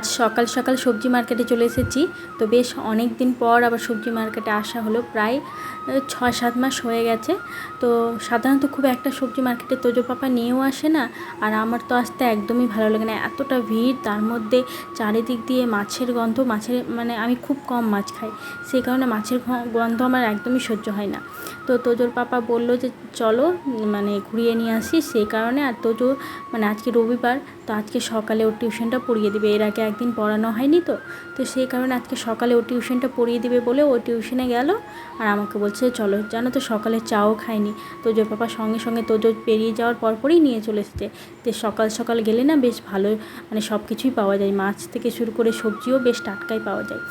আজ সকাল সকাল সবজি মার্কেটে চলে এসেছি। তো বেশ অনেক দিন পর আবার সবজি মার্কেটে আসা হলো, প্রায় ছয় সাত মাস হয়ে গেছে। তো সাধারণত খুব একটা সবজি মার্কেটে তোজো পাপা নিয়েও আসে না। আর আমার তো আসতে একদমই ভালো লাগে না। এতটা ভিড়, তার মধ্যে চারিদিক দিয়ে মাছের গন্ধ, মাছের মানে আমি খুব কম মাছ খাই। সেই কারণে মাছের গন্ধ আমার একদমই সহ্য হয় না। তো তোজোর পাপা বলল যে, চলো মানে ঘুরিয়ে নিয়ে আসি। সেই কারণে আর তোজো মানে আজকে রবিবার তো আজকে সকালে ওর টিউশনটা পড়িয়ে দিবে। এর আগে একদিন পড়ানো হয়নি তো। তো সেই কারণে আজকে সকালে ও টিউশনটা পড়িয়ে দিবে বলে ও টিউশনে গেল। আর আমাকে বলছে, চলো, জানো তো সকালে চাও খাইনি। তোজোর পাপা সঙ্গে সঙ্গে তোজো পেরিয়ে যাওয়ার পরপরই নিয়ে চলে এসেছে। তো সকাল সকাল গেলে না বেশ ভালো মানে সব কিছুই পাওয়া যায়। মাছ থেকে শুরু করে সবজিও বেশ টাটকাই পাওয়া যায়।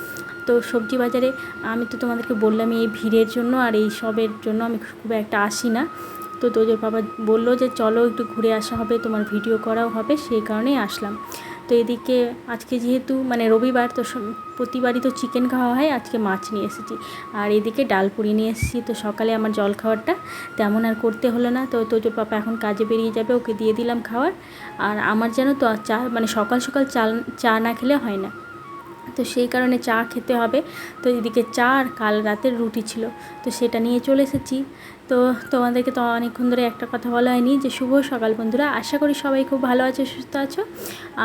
তো সবজি বাজারে আমি তো তোমাদেরকে বললাম এই ভিড়ের জন্য আর এই সবের জন্য আমি খুব একটা আসি না। তো তোদের বাবা বলল যে চলো একটু ঘুরে আসা হবে, তোমার ভিডিও করাও হবে, সেই কারণেই আসলাম। তো এদিকে আজকে যেহেতু মানে রবিবার, তো প্রতিবারই তো চিকেন খাওয়া হয়, আজকে মাছ নিয়ে এসেছি। আর এদিকে ডাল পুরি নিয়ে এসেছি, তো সকালে আমার জল খাওয়ারটা, তেমন আর করতে হলো না। তো তোজোর পাপা এখন কাজে বেরিয়ে যাবে, ওকে দিয়ে দিলাম খাওয়ার। আর আমার যেন তো চা মানে সকাল সকাল চাল, চা না খেলে হয় না। তো সেই কারণে চা খেতে হবে। তো এদিকে চা আর কাল রাতের রুটি ছিল, তো সেটা নিয়ে চলে এসেছি। তো তোমাদেরকে তো অনেকক্ষণ ধরে একটা কথা বলা হয়নি যে শুভ সকাল বন্ধুরা। আশা করি সবাই খুব ভালো আছো, সুস্থ আছো।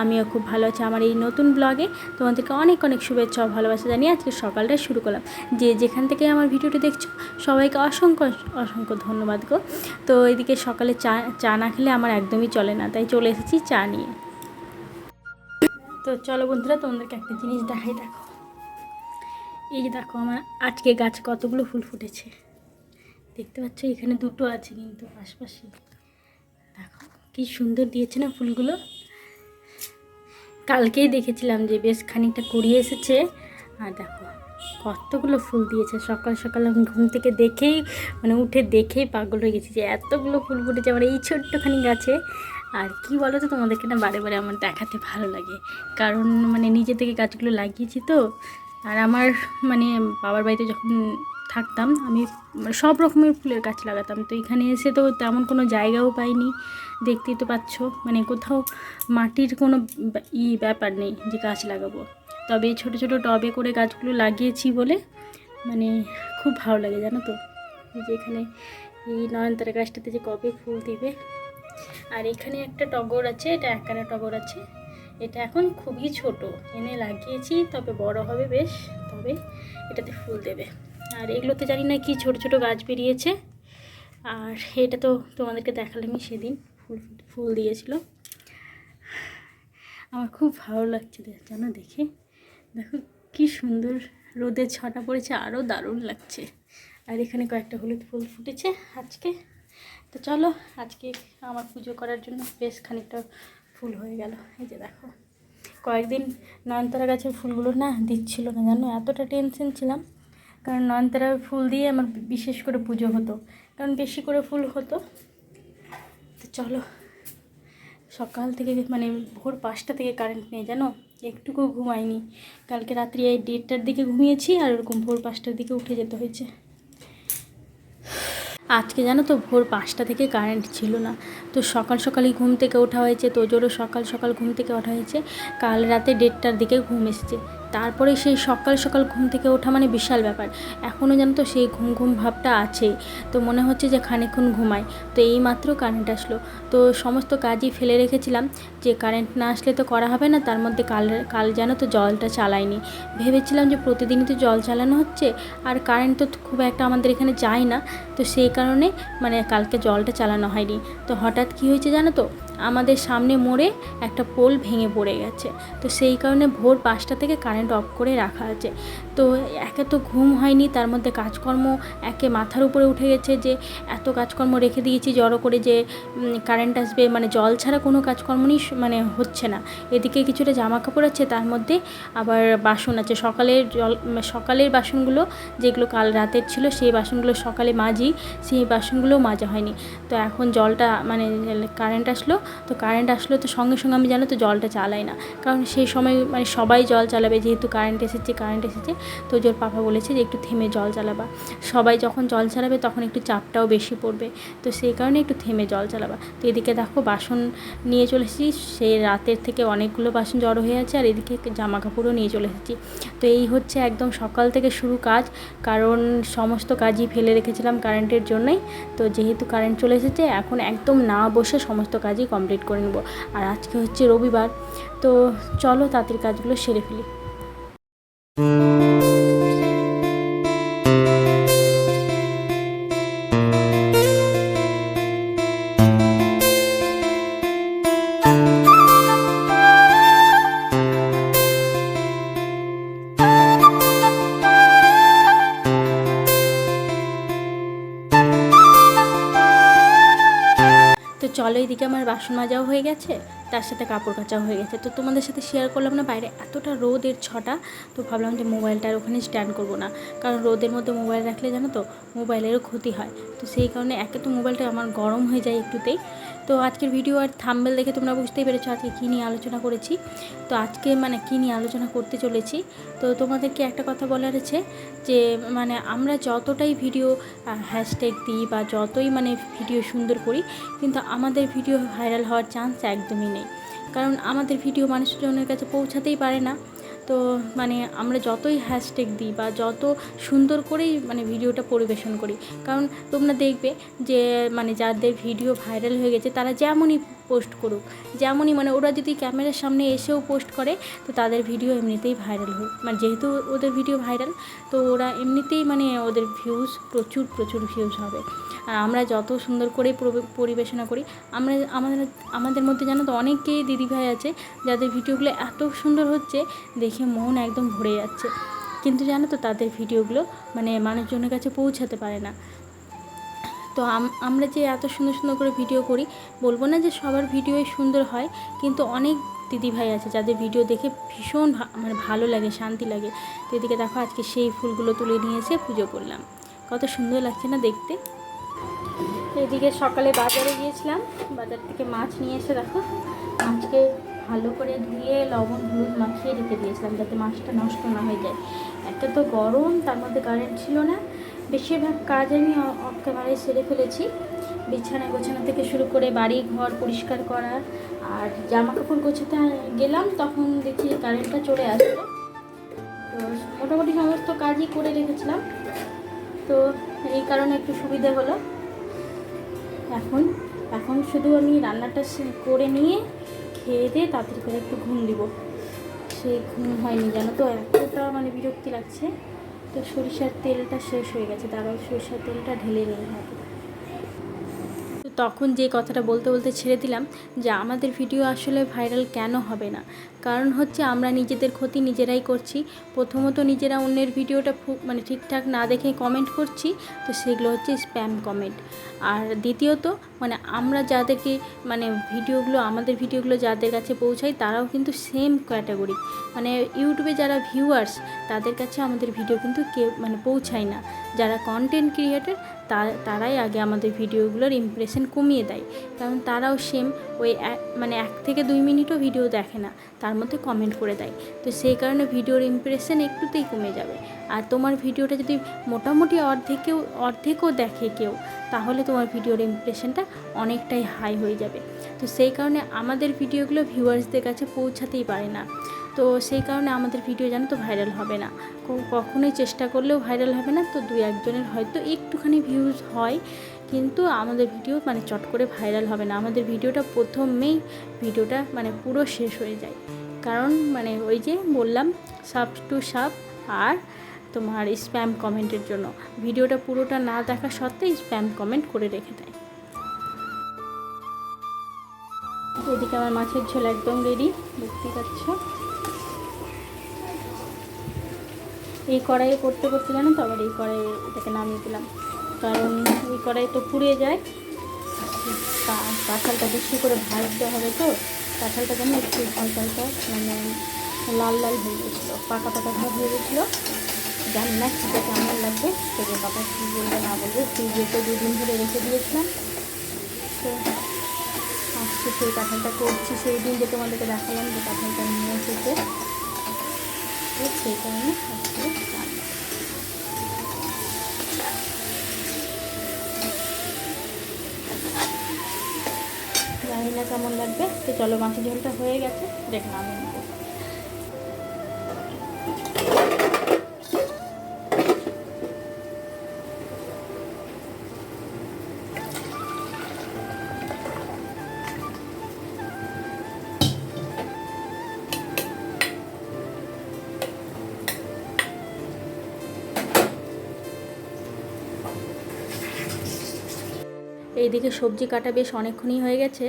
আমিও খুব ভালো আছি আমার এই নতুন ব্লগে। তোমাদেরকে অনেক অনেক শুভেচ্ছা ভালোবাসা জানিয়ে আজকে সকালটা শুরু করলাম। যে যেখান থেকে আমার ভিডিওটি দেখছ, সবাইকে অসংখ্য অসংখ্য ধন্যবাদ গো। তো এদিকে সকালে চা চা না খেলে আমার একদমই চলে না, তাই চলে এসেছি চা নিয়ে। তো চলো বন্ধুরা, তোমাদেরকে একটা জিনিস দেখাই, দেখো। এই দেখো আমার আজকে গাছে কতগুলো ফুল ফুটেছে। দেখতে পাচ্ছ, এখানে দুটো আছে কিন্তু পাশাপাশি দেখো, কি সুন্দর দিয়েছে না ফুলগুলো? কালকেই দেখেছিলাম যে বেশ খানিকটা কুড়িয়ে এসেছে। আর দেখো, কতগুলো ফুল দিয়েছে। সকাল সকাল আমি ঘুম থেকে দেখেই মানে উঠে দেখেই পাগল হয়ে গেছি যে এতগুলো ফুল ফুটেছে আমার এই ছোট্টখানি গাছে। আর কি বলো তো, তোমাদেরকে না বারে বারে আমার দেখাতে ভালো লাগে। কারণ মানে নিজে থেকে গাছগুলো লাগিয়েছি তো। আর আমার মানে বাবার বাড়িতে যখন থাকতাম, আমি সব রকমের ফুলের গাছ লাগাতাম। তো এখানে এসে তো তেমন কোনো জায়গাও পাইনি, দেখতেই তো পাচ্ছ। মানে কোথাও মাটির কোনো ই ব্যাপার নেই যে গাছ লাগাবো। তবে এই ছোটো ছোটো টবে করে গাছগুলো লাগিয়েছি বলে মানে খুব ভালো লাগে, জানো তো? যে এখানে এই নয়নতারা গাছটাতে যে কবে ফুল দিবে। আর এখানে একটা টগর আছে, এটা একখানা টগর আছে। এটা এখন খুবই ছোট, এনে লাগিয়েছি, তবে বড় হবে বেশ, তবে এটাতে ফুল দেবে। আর এগুলোতে জানি না কি ছোট ছোট গাছ বেরিয়েছে। আর এটা তো তোমাদেরকে দেখালামই সেদিন, ফুল ফুল দিয়েছিল। আমার খুব ভালো লাগছে জানো দেখে। দেখো কি সুন্দর রোদের ছটা পড়েছে আরও দারুণ লাগছে। আর এখানে কয়েকটা হলুদ ফুল ফুটেছে আজকে। তো চলো, আজকে আমার পুজো করার জন্য বেশ খানিকটা ফুল হয়ে গেল। এই যে দেখো, কয়েকদিন নয়নতারা গাছের ফুলগুলো না দিচ্ছিল না জানো, এতটা টেনশন ছিলাম। কারণ নয়নতারা ফুল দিয়ে আমার বিশেষ করে পুজো হতো। কারণ বেশি করে ফুল হতো। তো চলো, সকাল থেকে মানে ভোর পাঁচটা থেকে কারেন্ট নেই, জানো? একটুকু ঘুমাইনি। কালকে রাত্রি এই দেড়টার দিকে ঘুমিয়েছি আর ওরকম ভোর পাঁচটার দিকে উঠে যেতে হয়েছে। আজকে জানো তো ভোর পাঁচটা থেকে কারেন্ট ছিল না। তো সকাল সকালই ঘুম থেকে ওঠা হয়েছে, তো তোজোরও সকাল সকাল ঘুম থেকে ওঠা হয়েছে। কাল রাতে দেড়টার দিকে ঘুম এসেছে। তারপরে সেই সকাল সকাল ঘুম থেকে ওঠা মানে বিশাল ব্যাপার। এখনও জানো তো সেই ঘুম ঘুম ভাবটা আছে। তো মনে হচ্ছে যে খানিকক্ষণ ঘুমাই। তো এই মাত্র কারেন্ট আসলো। তো সমস্ত কাজই ফেলে রেখেছিলাম। যে কারেন্ট না আসলে তো করা হবে না। তার মধ্যে কাল কাল যেন তো জলটা চালাইনি ভেবেছিলাম যে প্রতিদিনই তো জল চালানো হচ্ছে। আর কারেন্ট তো খুব একটা আমাদের এখানে যায় না। তো সেই কারণে মানে কালকে জলটা চালানো হয়নি। তো হঠাৎ কী হয়েছে জানো তো? আমাদের সামনে মোড়ে একটা পোল ভেঙে পড়ে গেছে। তো সেই কারণে ভোর পাঁচটা থেকে কারেন্ট অফ করে রাখা আছে। তো একে তো ঘুম হয়নি, তার মধ্যে কাজকর্ম একে মাথার উপরে উঠে গেছে যে, এত কাজকর্ম রেখে দিয়েছি জড়ো করে যে কারেন্ট আসবে মানে জল ছাড়া কোনো কাজকর্মই মানে হচ্ছে না। এদিকে কিছুটা জামা কাপড় আছে, তার মধ্যে আবার বাসন আছে। সকালের জল সকালের বাসনগুলো যেগুলো কাল রাতের ছিল, সেই বাসনগুলো সকালে মাজি, সেই বাসনগুলোও মাজা হয়নি। তো এখন জলটা মানে কারেন্ট আসলো তো কারেন্ট আসলে তো সঙ্গে সঙ্গে আমি জানো তো জলটা চালাই না। কারণ সেই সময় মানে সবাই জল চালাবে, যেহেতু কারেন্ট এসেছে কারেন্ট এসেছে, তো জোর পাপা বলেছে যে একটু থেমে জল চালাবা। সবাই যখন জল চালাবে তখন একটু চাপটাও বেশি পড়বে। তো সেই কারণে একটু থেমে জল চালাবা। তো এদিকে দেখো বাসন নিয়ে চলে এসেছি সেই রাতের থেকে অনেকগুলো বাসন জড়ো হয়ে আছে আর এদিকে জামা কাপড়ও নিয়ে চলে এসেছি। তো এই হচ্ছে একদম সকাল থেকে শুরু কাজ, কারণ সমস্ত কাজই ফেলে রেখেছিলাম কারেন্টের জন্যই। তো যেহেতু কারেন্ট চলে এসেছে, এখন একদম না বসে সমস্ত কাজই কমপ্লিট করে নেব। আর আজকে হচ্ছে রবিবার তো চলো তাঁতের কাজগুলো সেরে ফেলি। এইদিকে আমার বাসন মাজাও হয়ে গেছে, তার সাথে কাপড় কাচাও হয়ে গেছে। তো তোমাদের সাথে শেয়ার করলাম না, বাইরে এতটা রোদের ছটা, তো ভাবলাম যে মোবাইলটা আর ওখানে স্ট্যান্ড করব না। কারণ রোদের মধ্যে মোবাইল রাখলে জানো তো মোবাইলেরও ক্ষতি হয়। তো সেই কারণে একে তো মোবাইলটা আমার গরম হয়ে যায় একটুতেই। তো আজকের ভিডিও আর থাম্বেল দেখে তোমরা বুঝতেই পেরেছ আজকে কী নিয়ে আলোচনা করেছি। তো আজকে মানে কী নিয়ে আলোচনা করতে চলেছি, তো তোমাদেরকে একটা কথা বলার আছে যে মানে আমরা যতটাই ভিডিও হ্যাশট্যাগ দিই বা যতই মানে ভিডিও সুন্দর করি, কিন্তু আমাদের ভিডিও ভাইরাল হওয়ার চান্স একদমই নেই। কারণ আমাদের ভিডিও মানুষজনের কাছে পৌঁছাতেই পারে না। তো মানে আমরা যতই হ্যাশট্যাগ দিই বা যত সুন্দর করেই মানে ভিডিওটা পরিবেশন করি, কারণ তোমরা দেখবে যে মানে যাদের ভিডিও ভাইরাল হয়ে গেছে তারা যেমনই পোস্ট করুক, যেমনই মানে ওরা যদি ক্যামেরার সামনে এসেও পোস্ট করে, তো তাদের ভিডিও এমনিতেই ভাইরাল হোক। মানে যেহেতু ওদের ভিডিও ভাইরাল তো ওরা এমনিতেই মানে ওদের ভিউজ প্রচুর প্রচুর ভিউজ হবে। আমরা যত সুন্দর করে পরিবেশনা করি, আমরা আমাদের আমাদের মধ্যে জানো তো অনেকেই দিদিভাই আছে, যাদের ভিডিওগুলো এত সুন্দর হচ্ছে, দেখে মন একদম ভরে যাচ্ছে। কিন্তু জানো তো তাদের ভিডিওগুলো মানে মানুষজনের কাছে পৌঁছাতে পারে না। তো আম- আমরা যে এত সুন্দর সুন্দর করে ভিডিও করি, বলব না যে সবার ভিডিওই সুন্দর হয়, কিন্তু অনেক দিদিভাই আছে যাদের ভিডিও দেখে ভীষণ মানে ভালো লাগে, শান্তি লাগে। তো এদিকে দেখো আজকে সেই ফুলগুলো তুলে নিয়ে এসে পুজো করলাম। কত সুন্দর লাগছে না দেখতে? এদিকে সকালে বাজারে গিয়েছিলাম। বাজার থেকে মাছ নিয়ে এসে দেখো, মাছকে ভালো করে ধুয়ে লবণ, হলুদ মাখিয়ে রেখে দিয়েছিলাম যাতে মাছটা নষ্ট না হয়ে যায়। একটা তো গরম, তার মধ্যে কারেন্ট ছিল না। বেশিরভাগ কাজ আমি অফ সেরে ফেলেছি। বিছানা গোছানো থেকে শুরু করে বাড়ি, ঘর পরিষ্কার করা আর জামা কাপড় গোছাতে গেলাম, তখন দেখি কারেন্টটা চলে আসলো তো মোটামুটি সমস্ত কাজই করে রেখেছিলাম। তো এই কারণে একটু সুবিধে হলো। এখন এখন শুধু আমি রান্নাটা করে নিয়ে খেয়ে দিয়ে তাড়াতাড়ি করে একটু ঘুম দিব। সেই ঘুম হয়নি, জানো তো? এতটা মানে বিরক্তি লাগছে। তো সরিষার তেলটা শেষ হয়ে গেছে দাঁড়াও সরিষার তেলটা ঢেলে হাতে তো তখন যে কথাটা বলতে বলতে ছেড়ে দিলাম যে আমাদের ভিডিও আসলে ভাইরাল কেন হবে না? কারণ হচ্ছে আমরা নিজেদের ক্ষতি নিজেরাই করছি। প্রথমত নিজেরা অন্যের ভিডিওটা মানে ঠিকঠাক না দেখে কমেন্ট করছি, তো সেগুলো হচ্ছে স্প্যাম কমেন্ট আর দ্বিতীয়ত মানে আমরা যাদেরকে মানে ভিডিওগুলো, আমাদের ভিডিওগুলো যাদের কাছে পৌঁছায়, তারাও কিন্তু সেম ক্যাটাগরি মানে ইউটিউবে যারা ভিউয়ার্স তাদের কাছে আমাদের ভিডিও কিন্তু কেউ মানে পৌঁছায় না। যারা কন্টেন্ট ক্রিয়েটার তারাই আগে আমাদের ভিডিওগুলোর ইমপ্রেশন কমিয়ে দেয়। কারণ তারাও সেম ওই মানে এক থেকে দুই মিনিটও ভিডিও দেখে না। তার মধ্যে কমেন্ট করে দেয়। তো সেই কারণে ভিডিওর ইমপ্রেশন একটুতেই কমে যাবে। আর তোমার ভিডিওটা যদি মোটামুটি অর্ধেকেও, অর্ধেকও দেখে কেউ, তাহলে তোমার ভিডিওর ইমপ্রেশনটা অনেকটাই হাই হয়ে যাবে। তো সেই কারণে আমাদের ভিডিওগুলো ভিউয়ার্সদের কাছে পৌঁছাতেই পারে না। তো সেই কারণে আমাদের ভিডিও জানো তো ভাইরাল হবে না। কখনোই চেষ্টা করলেও ভাইরাল হবে না। তো দু একজনের হয়তো একটুখানি ভিউজ হয়, কিন্তু আমাদের ভিডিও মানে চট করে ভাইরাল হবে না। আমাদের ভিডিওটা প্রথমেই, ভিডিওটা মানে পুরো শেষ হয়ে যায়। কারণ মানে ওই যে বললাম সাব টু সাব আর তোমার স্প্যাম কমেন্টের জন্য ভিডিওটা পুরোটা না দেখা সত্ত্বেও স্প্যাম কমেন্ট করে রেখে দেয় এদিকে আমার মাছের ঝোল একদম রেডি দেখতে পাচ্ছ এই কড়াইয়ে করতে করতে জানো তো আবার এই কড়াইয়ে এটাকে নামিয়ে দিলাম কারণ এই কড়াই তো পুড়ে যায় কা- কাঁঠালটা বেশি করে ভাজতে হবে তো কাঁঠালটা যেন একটু হালকা হালকা মানে লাল লাল হয়ে গেছিল, পাকা পাকা ভাব হয়ে গেছিল। জানি না খেতে কেমন লাগবে তোকে বাবা কী বলবে না বলবে, ফ্রিজে তো দুদিন ধরে রেখে দিয়েছিলাম। তো আজকে সেই কাঁঠালটা করছি, সেই দিন যে তোমাদেরকে দেখালাম যে কাঁঠালটা নিয়ে এসেছে। সেই কারণে আজকে জানি না কেমন লাগবে। তো চলো মাছের ঝোলটা হয়ে গেছে। দেখলাম আমি নেব এইদিকে সবজি কাটা বেশ অনেকক্ষণই হয়ে গেছে।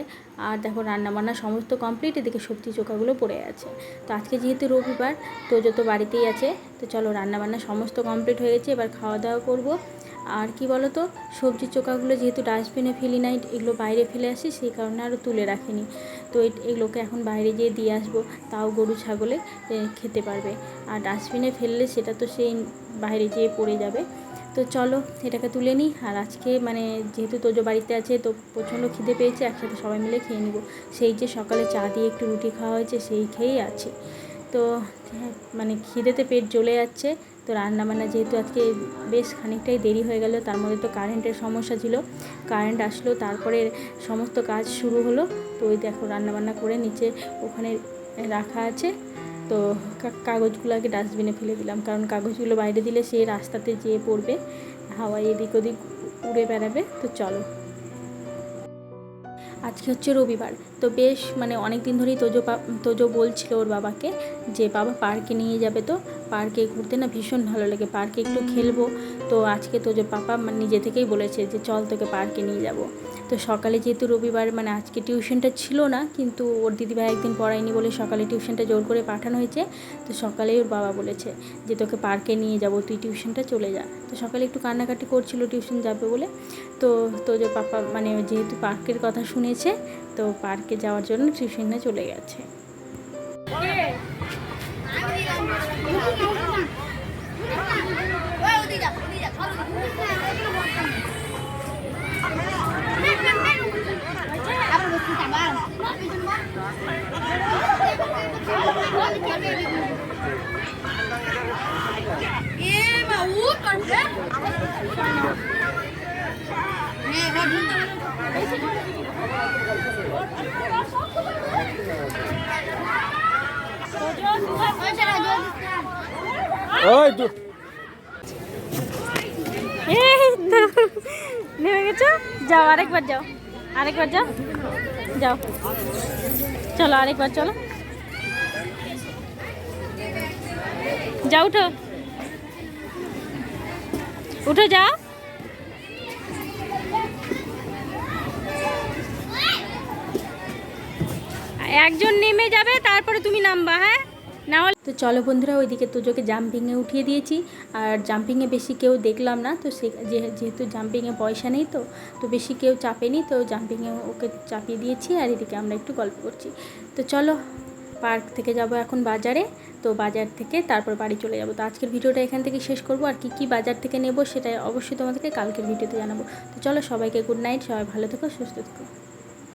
আর দেখো রান্নাবান্না সমস্ত কমপ্লিট এদিকে সবজি চোখাগুলো পড়ে আছে। তো আজকে যেহেতু রবিবার, তো যত বাড়িতেই আছে। তো চলো রান্নাবান্না সমস্ত কমপ্লিট হয়ে গেছে, এবার খাওয়া দাওয়া করব। আর কি বলো তো সবজি চোখাগুলো যেহেতু ডাস্টবিনে ফেলি নাই, এগুলো বাইরে ফেলে আসি, সেই কারণে আরও তুলে রাখিনি। তো এগুলোকে এখন বাইরে গিয়ে দিয়ে আসব। তাও গরু, ছাগলে খেতে পারবে। আর ডাস্টবিনে ফেললে সেটা তো সেই বাইরে যেয়ে পড়ে যাবে। তো চলো এটাকে তুলে নিই। আর আজকে মানে যেহেতু তোজো বাড়িতে আছে তো প্রচণ্ড খিদে পেয়েছে একসাথে সবাই মিলে খেয়ে নিব। সেই যে সকালে চা দিয়ে একটু রুটি খাওয়া হয়েছে সেই খেয়েই আছে। তো হ্যাঁ, মানে খিদেতে পেট জ্বলে যাচ্ছে। তো রান্নাবান্না যেহেতু আজকে বেশ খানিকটাই দেরি হয়ে গেল তার মধ্যে তো কারেন্টের সমস্যা ছিল। কারেন্ট আসলো তারপরে সমস্ত কাজ শুরু হলো। তো ওই দেখো রান্নাবান্না করে নিচে ওখানে রাখা আছে। তো কাগজগুলো কাগজগুলোকে ডাস্টবিনে ফেলে দিলাম। কারণ কাগজগুলো বাইরে দিলে সে রাস্তাতে যেয়ে পড়বে, হাওয়ায় এদিক ওদিক উড়ে বেড়াবে। তো চলো। আজকে হচ্ছে রবিবার। তো বেশ মানে অনেক দিন ধরেই তোজো তোজো বলছিল ওর বাবাকে যে, বাবা পার্কে নিয়ে যাবে তো? পার্কে ঘুরতে না ভীষণ ভালো লাগে। পার্কে একটু খেলব। তো আজকে তো যে পাপা মানে নিজে থেকেই বলেছে যে চল তোকে পার্কে নিয়ে যাব। তো সকালে যেহেতু রবিবার মানে আজকে টিউশনটা ছিল না, কিন্তু ওর দিদিভাই একদিন পড়ায়নি বলে সকালে টিউশনটা জোর করে পাঠানো হয়েছে। তো সকালেই ওর বাবা বলেছে যে তোকে পার্কে নিয়ে যাব, তুই টিউশনটা চলে যা। তো সকালে একটু কান্নাকাটি করছিল টিউশন যাবে বলে। তো তো যে পাপা মানে যেহেতু পার্কের কথা শুনেছে, তো পার্কে যাওয়ার জন্য টিউশনে চলে গেছে। ওই তো এই তো নেমে গেছো? যাও, আরেকবার যাও। আরেকবার যাও। যাও। চলো, আরেকবার চলো। যাও, উঠো। উঠো, যাও। একজন নেমে যাবে, তারপরে তুমি নামবা হ্যাঁ? না তো চলো বন্ধুরা, ওইদিকে তোজোকে জাম্পিংয়ে উঠিয়ে দিয়েছি। আর জাম্পিংয়ে বেশি কেউ দেখলাম না, তো সে যেহেতু জাম্পিংয়ে পয়সা নেই তো তো বেশি কেউ চাপেনি, তো জাম্পিংয়ে ওকে চাপিয়ে দিয়েছি। আর এদিকে আমরা একটু গল্প করছি। তো চলো, পার্ক থেকে যাব এখন বাজারে। তো বাজার থেকে তারপর বাড়ি চলে যাব। তো আজকের ভিডিওটা এখান থেকে শেষ করব। আর কি কি বাজার থেকে নেব সেটা অবশ্যই তোমাদেরকে কালকের ভিডিওতে জানাব। তো চলো সবাইকে গুড নাইট সবাই ভালো থেকো, সুস্থ থেকো।